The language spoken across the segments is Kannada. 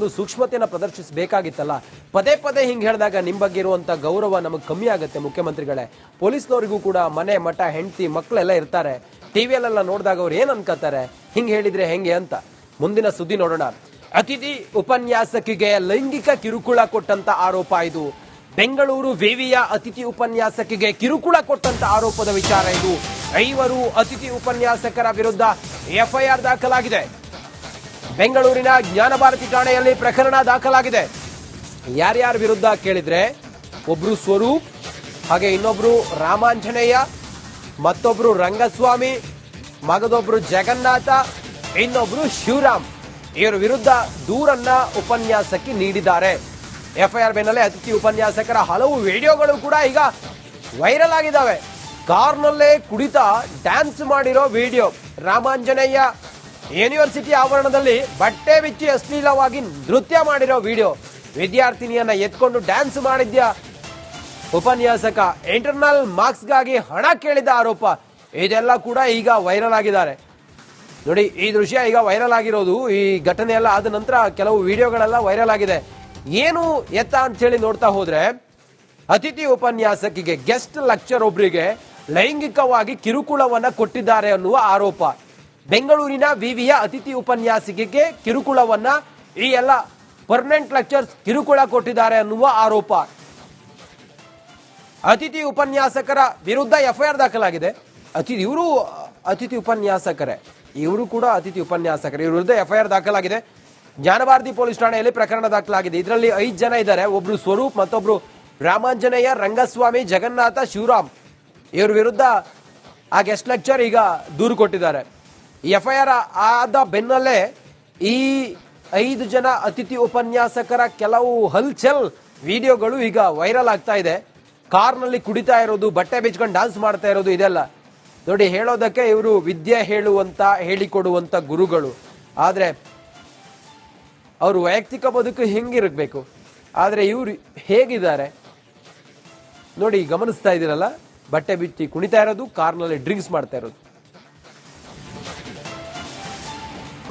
ಒಂದು ಸೂಕ್ಷ್ಮತೆಯನ್ನ ಪ್ರದರ್ಶಿಸಬೇಕಾಗಿತ್ತಲ್ಲ. ಪದೇ ಪದೇ ಹಿಂಗೆ ಹೇಳಿದಾಗ ನಿಮ್ಮ ಬಗ್ಗೆ ಇರುವಂತ ಗೌರವ ನಮಗೆ ಕಮ್ಮಿ ಆಗುತ್ತೆ ಮುಖ್ಯಮಂತ್ರಿಗಳೇ. ಪೊಲೀಸ್ನವರಿಗೂ ಕೂಡ ಮನೆ, ಮಠ, ಹೆಂಡತಿ ಮಕ್ಕಳೆಲ್ಲ ಇರ್ತಾರೆ. ಟಿವಿಯಲ್ಲೆಲ್ಲ ನೋಡಿದಾಗ ಅವ್ರು ಏನು ಅನ್ಕೋತಾರೆ ಹಿಂಗೆ ಹೇಳಿದ್ರೆ ಹೆಂಗೆ ಅಂತ. ಮುಂದಿನ ಸುದ್ದಿ ನೋಡೋಣ. ಅತಿಥಿ ಉಪನ್ಯಾಸಕಿಗೆ ಲೈಂಗಿಕ ಕಿರುಕುಳ ಕೊಟ್ಟಂತ ಆರೋಪ ಇದು. ಬೆಂಗಳೂರು ವಿವಿಯ ಅತಿಥಿ ಉಪನ್ಯಾಸಕಿಗೆ ಕಿರುಕುಳ ಕೊಟ್ಟಂತ ಆರೋಪದ ವಿಚಾರ ಇದು. ಐವರು ಅತಿಥಿ ಉಪನ್ಯಾಸಕರ ವಿರುದ್ಧ ಎಫ್ಐಆರ್ ದಾಖಲಾಗಿದೆ. ಬೆಂಗಳೂರಿನ ಜ್ಞಾನಭಾರತಿ ಠಾಣೆಯಲ್ಲಿ ಪ್ರಕರಣ ದಾಖಲಾಗಿದೆ. ಯಾರ್ಯಾರ ವಿರುದ್ಧ ಕೇಳಿದ್ರೆ ಒಬ್ರು ಸ್ವರೂಪ್, ಹಾಗೆ ಇನ್ನೊಬ್ರು ರಾಮಾಂಜನೇಯ, ಮತ್ತೊಬ್ರು ರಂಗಸ್ವಾಮಿ, ಮಗದೊಬ್ರು ಜಗನ್ನಾಥ, ಇನ್ನೊಬ್ರು ಶಿವರಾಮ್. ಇವರ ವಿರುದ್ಧ ದೂರನ್ನ ಉಪನ್ಯಾಸಕ್ಕೆ ನೀಡಿದ್ದಾರೆ. ಎಫ್ಐಆರ್ ಬೆನ್ನಲ್ಲೇ ಅತಿಥಿ ಉಪನ್ಯಾಸಕರ ಹಲವು ವಿಡಿಯೋಗಳು ಕೂಡ ಈಗ ವೈರಲ್ ಆಗಿದ್ದಾವೆ. ಕಾರ್ನಲ್ಲೇ ಕುಡಿತ ಡ್ಯಾನ್ಸ್ ಮಾಡಿರೋ ವಿಡಿಯೋ ರಾಮಾಂಜನೇಯ ಯೂನಿವರ್ಸಿಟಿ ಆವರಣದಲ್ಲಿ ಬಟ್ಟೆ ಬಿಚ್ಚಿ ಅಶ್ಲೀಲವಾಗಿ ನೃತ್ಯ ಮಾಡಿರೋ ವಿಡಿಯೋ. ವಿದ್ಯಾರ್ಥಿನಿಯನ್ನ ಎತ್ಕೊಂಡು ಡ್ಯಾನ್ಸ್ ಮಾಡಿದ್ಯಾ? ಉಪನ್ಯಾಸಕ ಇಂಟರ್ನಲ್ ಮಾರ್ಕ್ಸ್ಗಾಗಿ ಹಣ ಕೇಳಿದ ಆರೋಪ. ಇದೆಲ್ಲ ಕೂಡ ಈಗ ವೈರಲ್ ಆಗಿದ್ದಾರೆ. ನೋಡಿ, ಈ ದೃಶ್ಯ ಈಗ ವೈರಲ್ ಆಗಿರೋದು, ಈ ಘಟನೆ ಎಲ್ಲ ಆದ ನಂತರ ಕೆಲವು ವಿಡಿಯೋಗಳೆಲ್ಲ ವೈರಲ್ ಆಗಿದೆ. ಏನು ಎತ್ತ ಅಂತ ಹೇಳಿ ನೋಡ್ತಾ ಹೋದ್ರೆ, ಅತಿಥಿ ಉಪನ್ಯಾಸಕಿಗೆ ಗೆಸ್ಟ್ ಲೆಕ್ಚರ್ ಒಬ್ಬರಿಗೆ ಲೈಂಗಿಕವಾಗಿ ಕಿರುಕುಳವನ್ನ ಕೊಟ್ಟಿದ್ದಾರೆ ಅನ್ನುವ ಆರೋಪ. ಬೆಂಗಳೂರಿನ ವಿವಿಯ ಅತಿಥಿ ಉಪನ್ಯಾಸಕಿಗೆ ಕಿರುಕುಳವನ್ನ ಈ ಎಲ್ಲ ಪರ್ಮನೆಂಟ್ ಲೆಕ್ಚರ್ಸ್ ಕಿರುಕುಳ ಕೊಟ್ಟಿದ್ದಾರೆ ಅನ್ನುವ ಆರೋಪ. ಅತಿಥಿ ಉಪನ್ಯಾಸಕರ ವಿರುದ್ಧ ಎಫ್ಐಆರ್ ದಾಖಲಾಗಿದೆ. ಅತಿಥಿ ಇವರು ಅತಿಥಿ ಉಪನ್ಯಾಸಕರೇ. ಇವರು ಕೂಡ ಅತಿಥಿ ಉಪನ್ಯಾಸಕರು. ಇವರ ವಿರುದ್ಧ ಎಫ್ಐಆರ್ ದಾಖಲಾಗಿದೆ. ಜ್ಞಾನಭಾರತಿ ಪೊಲೀಸ್ ಠಾಣೆಯಲ್ಲಿ ಪ್ರಕರಣ ದಾಖಲಾಗಿದೆ. ಇದರಲ್ಲಿ ಐದು ಜನ ಇದ್ದಾರೆ. ಒಬ್ರು ಸ್ವರೂಪ್, ಮತ್ತೊಬ್ರು ರಾಮಾಂಜನೇಯ, ರಂಗಸ್ವಾಮಿ, ಜಗನ್ನಾಥ, ಶಿವರಾಮ್. ಇವರ ವಿರುದ್ಧ ಆ ಗೆಸ್ಟ್ ಲೆಕ್ಚರ್ ಈಗ ದೂರು ಕೊಟ್ಟಿದ್ದಾರೆ. ಎಫ್ಐಆರ್ ಆದ ಬೆನ್ನಲ್ಲೇ ಈ ಐದು ಜನ ಅತಿಥಿ ಉಪನ್ಯಾಸಕರ ಕೆಲವು ಹಲ್ಚಲ್ ವಿಡಿಯೋಗಳು ಈಗ ವೈರಲ್ ಆಗ್ತಾ ಇದೆ. ಕಾರ್ನಲ್ಲಿ ಕುಡಿತಾ ಇರೋದು, ಬಟ್ಟೆ ಬಿಚ್ಕೊಂಡು ಡಾನ್ಸ್ ಮಾಡ್ತಾ ಇರೋದು ಇದೆಲ್ಲ. ನೋಡಿ, ಹೇಳೋದಕ್ಕೆ ಇವರು ವಿದ್ಯೆ ಹೇಳುವಂತ, ಹೇಳಿಕೊಡುವಂತ ಗುರುಗಳು. ಆದ್ರೆ, ಅವರು ವೈಯಕ್ತಿಕ ಬದುಕು ಹೆಂಗಿರಬೇಕು? ಆದ್ರೆ ಇವರು ಹೇಗಿದ್ದಾರೆ? ನೋಡಿ, ಗಮನಿಸ್ತಾ ಇದ್ದೀರಲ್ಲ? ಬಟ್ಟೆ ಬಿಚ್ಚಿ ಕುಣಿತಾ ಇರೋದು, ಕಾರ್ನಲ್ಲಿ ಡ್ರಿಂಕ್ಸ್ ಮಾಡ್ತಾ ಇರೋದು.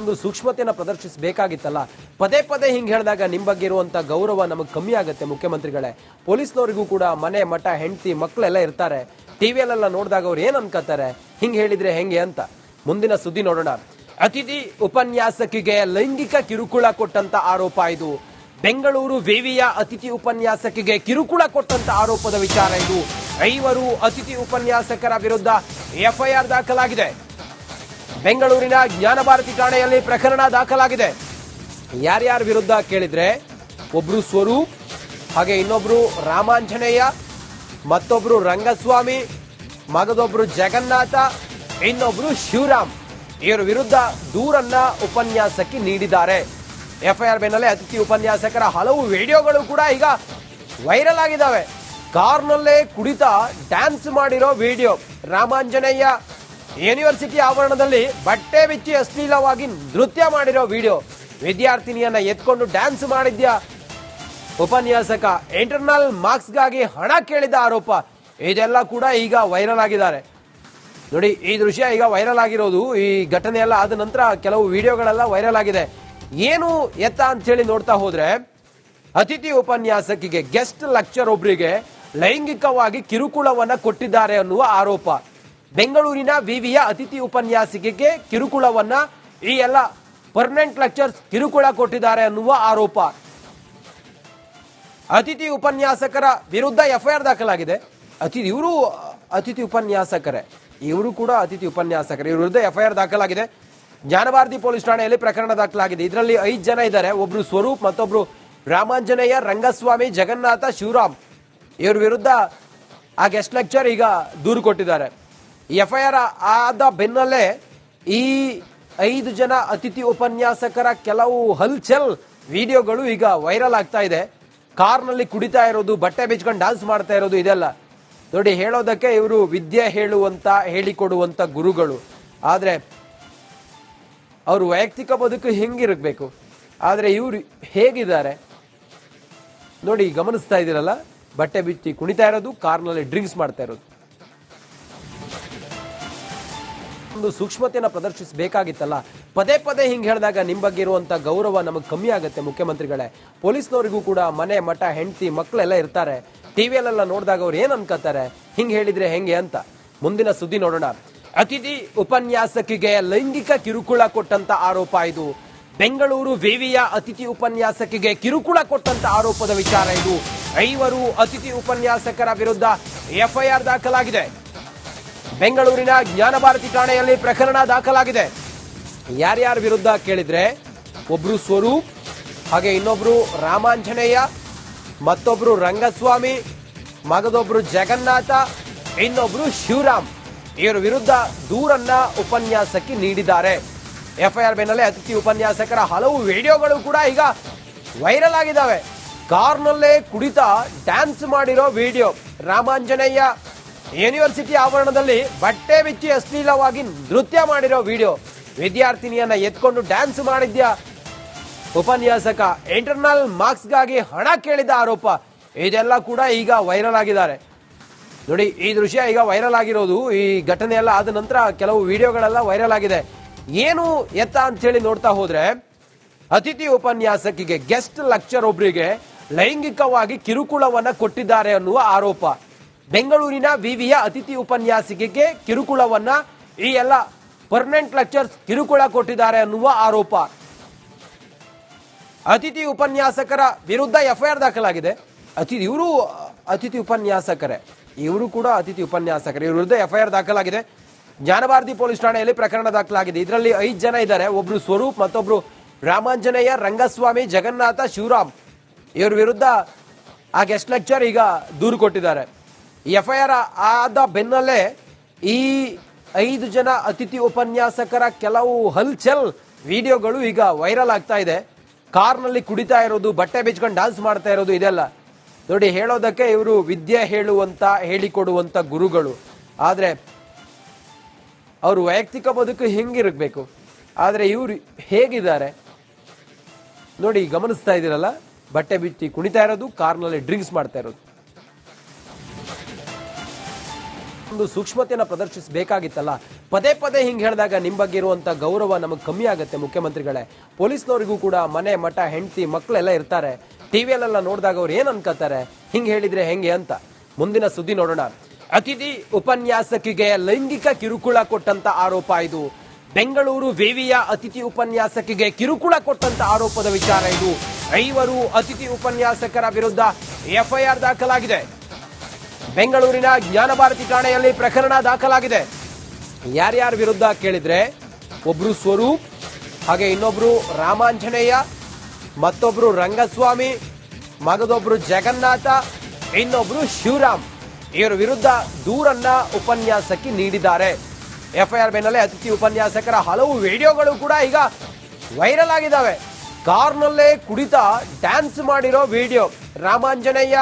ಒಂದು ಸೂಕ್ಷ್ಮತೆಯನ್ನು ಪ್ರದರ್ಶಿಸಬೇಕಾಗಿತ್ತಲ್ಲ? ಪದೇ ಪದೇ ಹಿಂಗೆ ಹೇಳಿದಾಗ ನಿಮ್ಮ ಬಗ್ಗೆ ಇರುವಂಥ ಗೌರವ ನಮಗೆ ಕಮ್ಮಿ ಆಗುತ್ತೆ ಮುಖ್ಯಮಂತ್ರಿಗಳೇ. ಪೊಲೀಸ್ನವರಿಗೂ ಕೂಡ ಮನೆ, ಮಠ, ಹೆಂಡತಿ ಮಕ್ಕಳೆಲ್ಲ ಇರ್ತಾರೆ. ಟಿ ವಿಯಲ್ಲೆಲ್ಲ ನೋಡಿದಾಗ ಅವ್ರು ಏನು ಅನ್ಕೋತಾರೆ ಹಿಂಗೆ ಹೇಳಿದರೆ ಹೆಂಗೆ ಅಂತ. ಮುಂದಿನ ಸುದ್ದಿ ನೋಡೋಣ. ಅತಿಥಿ ಉಪನ್ಯಾಸಕಿಗೆ ಲೈಂಗಿಕ ಕಿರುಕುಳ ಕೊಟ್ಟಂತ ಆರೋಪ ಇದು. ಬೆಂಗಳೂರು ವಿವಿಯ ಅತಿಥಿ ಉಪನ್ಯಾಸಕಿಗೆ ಕಿರುಕುಳ ಕೊಟ್ಟಂತ ಆರೋಪದ ವಿಚಾರ ಇದು. ಐವರು ಅತಿಥಿ ಉಪನ್ಯಾಸಕರ ವಿರುದ್ಧ ಎಫ್ಐಆರ್ ದಾಖಲಾಗಿದೆ. ಬೆಂಗಳೂರಿನ ಜ್ಞಾನಭಾರತಿ ಠಾಣೆಯಲ್ಲಿ ಪ್ರಕರಣ ದಾಖಲಾಗಿದೆ. ಯಾರ್ಯಾರ ವಿರುದ್ಧ ಕೇಳಿದ್ರೆ ಒಬ್ರು ಸ್ವರೂಪ್, ಹಾಗೆ ಇನ್ನೊಬ್ರು ರಾಮಾಂಜನೇಯ, ಮತ್ತೊಬ್ರು ರಂಗಸ್ವಾಮಿ, ಮಗದೊಬ್ರು ಜಗನ್ನಾಥ, ಇನ್ನೊಬ್ರು ಶಿವರಾಮ್. ಇವರ ವಿರುದ್ಧ ದೂರನ್ನ ಉಪನ್ಯಾಸಕ್ಕೆ ನೀಡಿದ್ದಾರೆ. ಎಫ್ಐಆರ್ ಬೆನ್ನಲ್ಲೇ ಅತಿಥಿ ಉಪನ್ಯಾಸಕರ ಹಲವು ವಿಡಿಯೋಗಳು ಕೂಡ ಈಗ ವೈರಲ್ ಆಗಿದ್ದಾವೆ. ಕಾರ್ನಲ್ಲೇ ಕುಡಿತ ಡ್ಯಾನ್ಸ್ ಮಾಡಿರೋ ವಿಡಿಯೋ ರಾಮಾಂಜನೇಯ ಯೂನಿವರ್ಸಿಟಿ ಆವರಣದಲ್ಲಿ ಬಟ್ಟೆ ಬಿಚ್ಚಿ ಅಶ್ಲೀಲವಾಗಿ ನೃತ್ಯ ಮಾಡಿರೋ ವಿಡಿಯೋ. ವಿದ್ಯಾರ್ಥಿನಿಯನ್ನ ಎತ್ಕೊಂಡು ಡ್ಯಾನ್ಸ್ ಮಾಡಿದ್ಯಾ? ಉಪನ್ಯಾಸಕ ಇಂಟರ್ನಲ್ ಮಾರ್ಕ್ಸ್ಗಾಗಿ ಹಣ ಕೇಳಿದ ಆರೋಪ. ಇದೆಲ್ಲ ಕೂಡ ಈಗ ವೈರಲ್ ಆಗಿದ್ದಾರೆ. ನೋಡಿ, ಈ ದೃಶ್ಯ ಈಗ ವೈರಲ್ ಆಗಿರೋದು, ಈ ಘಟನೆ ಎಲ್ಲ ಆದ ನಂತರ ಕೆಲವು ವಿಡಿಯೋಗಳೆಲ್ಲ ವೈರಲ್ ಆಗಿದೆ. ಏನು ಎತ್ತ ಅಂತ ಹೇಳಿ ನೋಡ್ತಾ ಹೋದ್ರೆ, ಅತಿಥಿ ಉಪನ್ಯಾಸಕಿಗೆ ಗೆಸ್ಟ್ ಲೆಕ್ಚರ್ ಒಬ್ಬರಿಗೆ ಲೈಂಗಿಕವಾಗಿ ಕಿರುಕುಳವನ್ನ ಕೊಟ್ಟಿದ್ದಾರೆ ಅನ್ನುವ ಆರೋಪ. ಬೆಂಗಳೂರಿನ ವಿವಿಯ ಅತಿಥಿ ಉಪನ್ಯಾಸಿಕೆಗೆ ಕಿರುಕುಳವನ್ನ ಈ ಎಲ್ಲ ಪರ್ಮನೆಂಟ್ ಲೆಕ್ಚರ್ಸ್ ಕಿರುಕುಳ ಕೊಟ್ಟಿದ್ದಾರೆ ಅನ್ನುವ ಆರೋಪ. ಅತಿಥಿ ಉಪನ್ಯಾಸಕರ ವಿರುದ್ಧ ಎಫ್ಐಆರ್ ದಾಖಲಾಗಿದೆ. ಅತಿಥಿ, ಇವರು ಅತಿಥಿ ಉಪನ್ಯಾಸಕರೇ. ಇವರು ಕೂಡ ಅತಿಥಿ ಉಪನ್ಯಾಸಕರು. ಇವರ ವಿರುದ್ಧ ಎಫ್ಐಆರ್ ದಾಖಲಾಗಿದೆ. ಜ್ಞಾನಭಾರತಿ ಪೊಲೀಸ್ ಠಾಣೆಯಲ್ಲಿ ಪ್ರಕರಣ ದಾಖಲಾಗಿದೆ. ಇದರಲ್ಲಿ ಐದು ಜನ ಇದ್ದಾರೆ. ಒಬ್ರು ಸ್ವರೂಪ್, ಮತ್ತೊಬ್ರು ರಾಮಾಂಜನೇಯ, ರಂಗಸ್ವಾಮಿ, ಜಗನ್ನಾಥ, ಶಿವರಾಮ್. ಇವ್ರ ವಿರುದ್ಧ ಆ ಗೆಸ್ಟ್ ಲೆಕ್ಚರ್ ಈಗ ದೂರು ಕೊಟ್ಟಿದ್ದಾರೆ. ಎಫ್ಐಆರ್ ಆದ ಬೆನ್ನಲ್ಲೇ ಈ ಐದು ಜನ ಅತಿಥಿ ಉಪನ್ಯಾಸಕರ ಕೆಲವು ಹಲ್ಚಲ್ ವಿಡಿಯೋಗಳು ಈಗ ವೈರಲ್ ಆಗ್ತಾ ಇದೆ. ಕಾರ್ನಲ್ಲಿ ಕುಡಿತಾ ಇರೋದು, ಬಟ್ಟೆ ಬಿಚ್ಕೊಂಡು ಡಾನ್ಸ್ ಮಾಡ್ತಾ ಇರೋದು ಇದೆಲ್ಲ. ನೋಡಿ, ಹೇಳೋದಕ್ಕೆ ಇವರು ವಿದ್ಯೆ ಹೇಳುವಂತ, ಹೇಳಿಕೊಡುವಂತ ಗುರುಗಳು. ಆದ್ರೆ, ಅವರು ವೈಯಕ್ತಿಕ ಬದುಕು ಹೆಂಗಿರಬೇಕು? ಆದ್ರೆ ಇವರು ಹೇಗಿದ್ದಾರೆ? ನೋಡಿ, ಗಮನಿಸ್ತಾ ಇದ್ದೀರಲ್ಲ? ಬಟ್ಟೆ ಬಿಚ್ಚಿ ಕುಣಿತಾ ಇರೋದು, ಕಾರ್ನಲ್ಲಿ ಡ್ರಿಂಕ್ಸ್ ಮಾಡ್ತಾ ಇರೋದು. ಒಂದು ಸೂಕ್ಷ್ಮತೆಯನ್ನು ಪ್ರದರ್ಶಿಸಬೇಕಾಗಿತ್ತಲ್ಲ. ಪದೇ ಪದೇ ಹಿಂಗೆ ಹೇಳಿದಾಗ ನಿಮ್ಮ ಬಗ್ಗೆ ಇರುವಂತ ಗೌರವ ನಮಗೆ ಕಮ್ಮಿ ಆಗುತ್ತೆ ಮುಖ್ಯಮಂತ್ರಿಗಳೇ. ಪೊಲೀಸ್ನವರಿಗೂ ಕೂಡ ಮನೆ, ಮಠ, ಹೆಂಡತಿ ಮಕ್ಕಳೆಲ್ಲ ಇರ್ತಾರೆ. ಟಿವಿಯಲ್ಲೆಲ್ಲ ನೋಡಿದಾಗ ಅವ್ರು ಏನು ಅನ್ಕೋತಾರೆ ಹಿಂಗೆ ಹೇಳಿದ್ರೆ ಹೆಂಗೆ ಅಂತ. ಮುಂದಿನ ಸುದ್ದಿ ನೋಡೋಣ. ಅತಿಥಿ ಉಪನ್ಯಾಸಕಿಗೆ ಲೈಂಗಿಕ ಕಿರುಕುಳ ಕೊಟ್ಟಂತ ಆರೋಪ ಇದು. ಬೆಂಗಳೂರು ವಿವಿಯ ಅತಿಥಿ ಉಪನ್ಯಾಸಕಿಗೆ ಕಿರುಕುಳ ಕೊಟ್ಟಂತ ಆರೋಪದ ವಿಚಾರ ಇದು. ಐವರು ಅತಿಥಿ ಉಪನ್ಯಾಸಕರ ವಿರುದ್ಧ ಎಫ್ಐಆರ್ ದಾಖಲಾಗಿದೆ. ಬೆಂಗಳೂರಿನ ಜ್ಞಾನಭಾರತಿ ಠಾಣೆಯಲ್ಲಿ ಪ್ರಕರಣ ದಾಖಲಾಗಿದೆ. ಯಾರ್ಯಾರ ವಿರುದ್ಧ ಕೇಳಿದ್ರೆ ಒಬ್ರು ಸ್ವರೂಪ್, ಹಾಗೆ ಇನ್ನೊಬ್ರು ರಾಮಾಂಜನೇಯ, ಮತ್ತೊಬ್ರು ರಂಗಸ್ವಾಮಿ, ಮಗದೊಬ್ರು ಜಗನ್ನಾಥ, ಇನ್ನೊಬ್ರು ಶಿವರಾಮ್. ಇವರ ವಿರುದ್ಧ ದೂರನ್ನ ಉಪನ್ಯಾಸಕ್ಕೆ ನೀಡಿದ್ದಾರೆ. ಎಫ್ಐಆರ್ ಬೆನ್ನಲ್ಲೇ ಅತಿಥಿ ಉಪನ್ಯಾಸಕರ ಹಲವು ವಿಡಿಯೋಗಳು ಕೂಡ ಈಗ ವೈರಲ್ ಆಗಿದ್ದಾವೆ. ಕಾರ್ನಲ್ಲೇ ಕುಡಿತ ಡ್ಯಾನ್ಸ್ ಮಾಡಿರೋ ವಿಡಿಯೋ ರಾಮಾಂಜನೇಯ ಯೂನಿವರ್ಸಿಟಿ ಆವರಣದಲ್ಲಿ ಬಟ್ಟೆ ಬಿಚ್ಚಿ ಅಶ್ಲೀಲವಾಗಿ ನೃತ್ಯ ಮಾಡಿರೋ ವಿಡಿಯೋ. ವಿದ್ಯಾರ್ಥಿನಿಯನ್ನ ಎತ್ಕೊಂಡು ಡ್ಯಾನ್ಸ್ ಮಾಡಿದ್ಯಾ? ಉಪನ್ಯಾಸಕ ಇಂಟರ್ನಲ್ ಮಾರ್ಕ್ಸ್ಗಾಗಿ ಹಣ ಕೇಳಿದ ಆರೋಪ. ಇದೆಲ್ಲ ಕೂಡ ಈಗ ವೈರಲ್ ಆಗಿದ್ದಾರೆ. ನೋಡಿ, ಈ ದೃಶ್ಯ ಈಗ ವೈರಲ್ ಆಗಿರೋದು, ಈ ಘಟನೆ ಎಲ್ಲ ಆದ ನಂತರ ಕೆಲವು ವಿಡಿಯೋಗಳೆಲ್ಲ ವೈರಲ್ ಆಗಿದೆ. ಏನು ಎತ್ತ ಅಂತ ಹೇಳಿ ನೋಡ್ತಾ ಹೋದ್ರೆ, ಅತಿಥಿ ಉಪನ್ಯಾಸಕಿಗೆ ಗೆಸ್ಟ್ ಲೆಕ್ಚರ್ ಒಬ್ಬರಿಗೆ ಲೈಂಗಿಕವಾಗಿ ಕಿರುಕುಳವನ್ನ ಕೊಟ್ಟಿದ್ದಾರೆ ಅನ್ನುವ ಆರೋಪ. ಬೆಂಗಳೂರಿನ ವಿವಿಯ ಅತಿಥಿ ಉಪನ್ಯಾಸಕಿಗೆ ಕಿರುಕುಳವನ್ನ ಈ ಎಲ್ಲ ಪರ್ಮನೆಂಟ್ ಲೆಕ್ಚರ್ಸ್ ಕಿರುಕುಳ ಕೊಟ್ಟಿದ್ದಾರೆ ಅನ್ನುವ ಆರೋಪ. ಅತಿಥಿ ಉಪನ್ಯಾಸಕರ ವಿರುದ್ಧ ಎಫ್ಐಆರ್ ದಾಖಲಾಗಿದೆ. ಅತಿಥಿ ಇವರು ಅತಿಥಿ ಉಪನ್ಯಾಸಕರೇ. ಇವರು ಕೂಡ ಅತಿಥಿ ಉಪನ್ಯಾಸಕರು. ಇವರ ವಿರುದ್ಧ ಎಫ್ಐಆರ್ ದಾಖಲಾಗಿದೆ. ಜ್ಞಾನಭಾರತಿ ಪೊಲೀಸ್ ಠಾಣೆಯಲ್ಲಿ ಪ್ರಕರಣ ದಾಖಲಾಗಿದೆ. ಇದರಲ್ಲಿ ಐದು ಜನ ಇದ್ದಾರೆ. ಒಬ್ರು ಸ್ವರೂಪ್, ಮತ್ತೊಬ್ರು ರಾಮಾಂಜನೇಯ, ರಂಗಸ್ವಾಮಿ, ಜಗನ್ನಾಥ, ಶಿವರಾಮ್. ಇವ್ರ ವಿರುದ್ಧ ಆ ಗೆಸ್ಟ್ ಲೆಕ್ಚರ್ ಈಗ ದೂರು ಕೊಟ್ಟಿದ್ದಾರೆ. ಎಫ್ಐಆರ್ ಆದ ಬೆನ್ನಲ್ಲೇ ಈ ಐದು ಜನ ಅತಿಥಿ ಉಪನ್ಯಾಸಕರ ಕೆಲವು ಹಲ್ಚಲ್ ವಿಡಿಯೋಗಳು ಈಗ ವೈರಲ್ ಆಗ್ತಾ ಇದೆ. ಕಾರ್ನಲ್ಲಿ ಕುಡಿತಾ ಇರೋದು, ಬಟ್ಟೆ ಬಿಚ್ಕೊಂಡು ಡಾನ್ಸ್ ಮಾಡ್ತಾ ಇರೋದು ಇದೆಲ್ಲ. ನೋಡಿ, ಹೇಳೋದಕ್ಕೆ ಇವರು ವಿದ್ಯೆ ಹೇಳುವಂತ, ಹೇಳಿಕೊಡುವಂತ ಗುರುಗಳು. ಆದರೆ, ಅವರು ವೈಯಕ್ತಿಕ ಬದುಕು ಹೆಂಗಿರಬೇಕು? ಆದರೆ ಇವರು ಹೇಗಿದ್ದಾರೆ? ನೋಡಿ, ಗಮನಿಸ್ತಾ ಇದ್ದೀರಲ್ಲ ಬಟ್ಟೆ ಬಿಚ್ಚಿ ಕುಣಿತಾ ಇರೋದು, ಕಾರ್ನಲ್ಲಿ ಡ್ರಿಂಕ್ಸ್ ಮಾಡ್ತಾ ಇರೋದು. ಒಂದು ಸೂಕ್ಷ್ಮತೆಯನ್ನು ಪ್ರದರ್ಶಿಸಬೇಕಾಗಿತ್ತಲ್ಲ. ಪದೇ ಪದೇ ಹಿಂಗೆ ಹೇಳಿದಾಗ ನಿಮ್ಮ ಬಗ್ಗೆ ಇರುವಂಥ ಗೌರವ ನಮಗೆ ಕಮ್ಮಿ ಆಗುತ್ತೆ ಮುಖ್ಯಮಂತ್ರಿಗಳೇ. ಪೊಲೀಸ್ನವರಿಗೂ ಕೂಡ ಮನೆ, ಮಠ, ಹೆಂಡತಿ ಮಕ್ಕಳೆಲ್ಲ ಇರ್ತಾರೆ. ಟಿ ವಿಯಲ್ಲೆಲ್ಲ ನೋಡಿದಾಗ ಅವ್ರು ಏನು ಅನ್ಕೋತಾರೆ ಹಿಂಗೆ ಹೇಳಿದರೆ ಹೆಂಗೆ ಅಂತ. ಮುಂದಿನ ಸುದ್ದಿ ನೋಡೋಣ. ಅತಿಥಿ ಉಪನ್ಯಾಸಕಿಗೆ ಲೈಂಗಿಕ ಕಿರುಕುಳ ಕೊಟ್ಟಂತ ಆರೋಪ ಇದು. ಬೆಂಗಳೂರು ವೇವಿಯ ಅತಿಥಿ ಉಪನ್ಯಾಸಕಿಗೆ ಕಿರುಕುಳ ಕೊಟ್ಟಂತ ಆರೋಪದ ವಿಚಾರ ಇದು. ಐವರು ಅತಿಥಿ ಉಪನ್ಯಾಸಕರ ವಿರುದ್ಧ ಎಫ್ಐಆರ್ ದಾಖಲಾಗಿದೆ. ಬೆಂಗಳೂರಿನ ಜ್ಞಾನಭಾರತಿ ಠಾಣೆಯಲ್ಲಿ ಪ್ರಕರಣ ದಾಖಲಾಗಿದೆ. ಯಾರ್ಯಾರ ವಿರುದ್ಧ ಕೇಳಿದ್ರೆ ಒಬ್ರು ಸ್ವರೂಪ್, ಹಾಗೆ ಇನ್ನೊಬ್ರು ರಾಮಾಂಜನೇಯ, ಮತ್ತೊಬ್ರು ರಂಗಸ್ವಾಮಿ, ಮಗದೊಬ್ರು ಜಗನ್ನಾಥ, ಇನ್ನೊಬ್ರು ಶಿವರಾಮ್. ಇವರ ವಿರುದ್ಧ ದೂರನ್ನ ಉಪನ್ಯಾಸಕ್ಕೆ ನೀಡಿದ್ದಾರೆ. ಎಫ್ಐಆರ್ ಬೆನ್ನಲ್ಲೇ ಅತಿಥಿ ಉಪನ್ಯಾಸಕರ ಹಲವು ವಿಡಿಯೋಗಳು ಕೂಡ ಈಗ ವೈರಲ್ ಆಗಿದ್ದಾವೆ. ಕಾರ್ನಲ್ಲೇ ಕುಡಿತ ಡ್ಯಾನ್ಸ್ ಮಾಡಿರೋ ವಿಡಿಯೋ. ರಾಮಾಂಜನೇಯ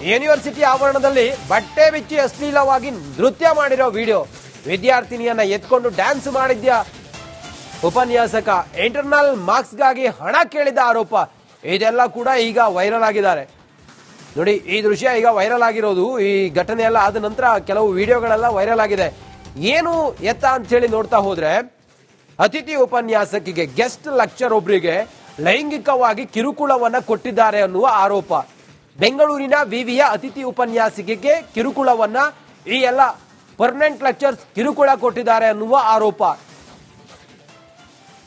ಯೂನಿವರ್ಸಿಟಿ ಆವರಣದಲ್ಲಿ ಬಟ್ಟೆ ಬಿಚ್ಚಿ ಅಶ್ಲೀಲವಾಗಿ ನೃತ್ಯ ಮಾಡಿರೋ ವಿಡಿಯೋ. ವಿದ್ಯಾರ್ಥಿನಿಯನ್ನ ಎತ್ಕೊಂಡು ಡ್ಯಾನ್ಸ್ ಮಾಡಿದ್ಯ? ಉಪನ್ಯಾಸಕ ಇಂಟರ್ನಲ್ ಮಾರ್ಕ್ಸ್ಗಾಗಿ ಹಣ ಕೇಳಿದ ಆರೋಪ. ಇದೆಲ್ಲ ಕೂಡ ಈಗ ವೈರಲ್ ಆಗಿದ್ದಾರೆ. ನೋಡಿ, ಈ ದೃಶ್ಯ ಈಗ ವೈರಲ್ ಆಗಿರೋದು, ಈ ಘಟನೆ ಎಲ್ಲ ಆದ ನಂತರ ಕೆಲವು ವಿಡಿಯೋಗಳೆಲ್ಲ ವೈರಲ್ ಆಗಿದೆ. ಏನು ಎತ್ತ ಅಂತ ಹೇಳಿ ನೋಡ್ತಾ ಹೋದ್ರೆ, ಅತಿಥಿ ಉಪನ್ಯಾಸಕಿಗೆ ಗೆಸ್ಟ್ ಲೆಕ್ಚರ್ ಒಬ್ಬರಿಗೆ ಲೈಂಗಿಕವಾಗಿ ಕಿರುಕುಳವನ್ನ ಕೊಟ್ಟಿದ್ದಾರೆ ಅನ್ನುವ ಆರೋಪ. ಬೆಂಗಳೂರಿನ ವಿವಿಯ ಅತಿಥಿ ಉಪನ್ಯಾಸಕಿಗೆ ಕಿರುಕುಳವನ್ನ ಈ ಎಲ್ಲ ಪರ್ಮನೆಂಟ್ ಲೆಕ್ಚರ್ಸ್ ಕಿರುಕುಳ ಕೊಟ್ಟಿದ್ದಾರೆ ಅನ್ನುವ ಆರೋಪ.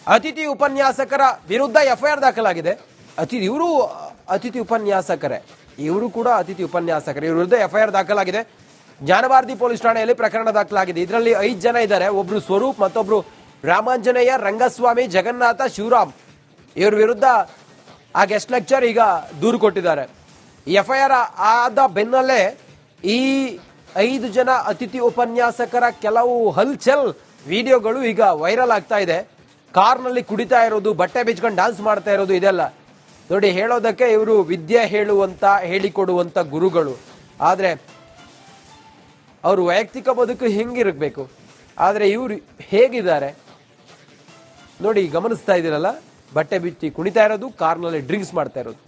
ಅತಿಥಿ ಉಪನ್ಯಾಸಕರ ವಿರುದ್ಧ ಎಫ್ಐಆರ್ ದಾಖಲಾಗಿದೆ. ಅತಿಥಿ ಇವರು ಅತಿಥಿ ಉಪನ್ಯಾಸಕರೇ. ಇವರು ಕೂಡ ಅತಿಥಿ ಉಪನ್ಯಾಸಕರೇ. ಇವರ ವಿರುದ್ಧ ಎಫ್ಐಆರ್ ದಾಖಲಾಗಿದೆ. ಜ್ಞಾನಭಾರತಿ ಪೊಲೀಸ್ ಠಾಣೆಯಲ್ಲಿ ಪ್ರಕರಣ ದಾಖಲಾಗಿದೆ. ಇದರಲ್ಲಿ ಐದು ಜನ ಇದ್ದಾರೆ. ಒಬ್ರು ಸ್ವರೂಪ್, ಮತ್ತೊಬ್ರು ರಾಮಾಂಜನೇಯ, ರಂಗಸ್ವಾಮಿ, ಜಗನ್ನಾಥ, ಶಿವರಾಮ್. ಇವ್ರ ವಿರುದ್ಧ ಆ ಗೆಸ್ಟ್ ಲೆಕ್ಚರ್ ಈಗ ದೂರು ಕೊಟ್ಟಿದ್ದಾರೆ. ಎಫ್ಐಆರ್ ಆದ ಬೆನ್ನಲ್ಲೇ ಈ ಐದು ಜನ ಅತಿಥಿ ಉಪನ್ಯಾಸಕರ ಕೆಲವು ಹಲ್ಚಲ್ ವಿಡಿಯೋಗಳು ಈಗ ವೈರಲ್ ಆಗ್ತಾ ಇದೆ. ಕಾರ್ನಲ್ಲಿ ಕುಡಿತಾ ಇರೋದು, ಬಟ್ಟೆ ಬಿಚ್ಕೊಂಡು ಡಾನ್ಸ್ ಮಾಡ್ತಾ ಇರೋದು ಇದೆಲ್ಲ. ನೋಡಿ, ಹೇಳೋದಕ್ಕೆ ಇವರು ವಿದ್ಯೆ ಹೇಳುವಂತ, ಹೇಳಿಕೊಡುವಂತ ಗುರುಗಳು. ಆದ್ರೆ ಅವರು ವೈಯಕ್ತಿಕ ಬದುಕು ಹೆಂಗಿರಬೇಕು? ಆದ್ರೆ ಇವರು ಹೇಗಿದ್ದಾರೆ? ನೋಡಿ, ಗಮನಿಸ್ತಾ ಇದ್ದೀರಲ್ಲ? ಬಟ್ಟೆ ಬಿಚ್ಚಿ ಕುಣಿತಾ ಇರೋದು, ಕಾರ್ನಲ್ಲಿ ಡ್ರಿಂಕ್ಸ್ ಮಾಡ್ತಾ ಇರೋದು.